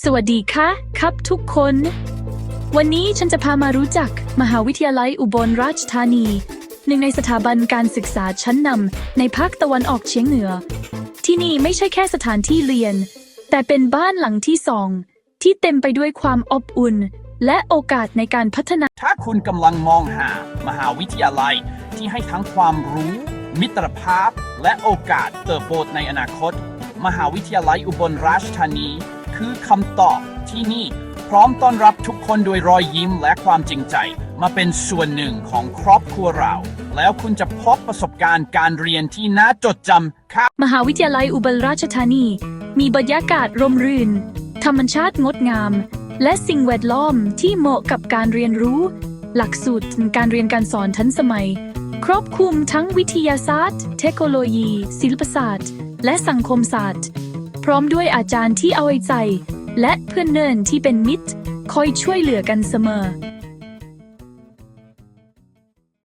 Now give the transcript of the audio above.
สวัสดีค่ะ ครับทุกคน วันนี้ฉันจะพามารู้จัก มหาวิทยาลัยอุบลราชธานี หนึ่งในสถาบันการศึกษาชั้นนำในภาคตะวันออกเฉียงเหนือ ที่นี่ไม่ใช่แค่สถานที่เรียน แต่เป็นบ้านหลังที่สอง ที่เต็มไปด้วยความอบอุ่น และโอกาสในการพัฒนา ถ้าคุณกำลังมองหา มหาวิทยาลัยที่ให้ทั้งความรู้ มิตรภาพ และโอกาสเติบโตในอนาคต มหาวิทยาลัยอุบลราชธานี คือคำตอบที่นี่พร้อมต้อนรับทุกคนด้วยรอยยิ้มและความจริงใจ มาเป็นส่วนหนึ่งของครอบครัวเรา แล้วคุณจะพบประสบการณ์การเรียนที่น่าจดจำครับ มหาวิทยาลัยอุบลราชธานี มีบรรยากาศร่มรื่น ธรรมชาติงดงาม และสิ่งแวดล้อมที่เหมาะกับการเรียนรู้ หลักสูตรการเรียนการสอนทันสมัย ครอบคลุมทั้งวิทยาศาสตร์ เทคโนโลยี ศิลปศาสตร์ และสังคมศาสตร์ พร้อมด้วยอาจารย์ที่เอาใจ และเพื่อนเนินที่เป็นมิตร คอยช่วยเหลือกันเสมอ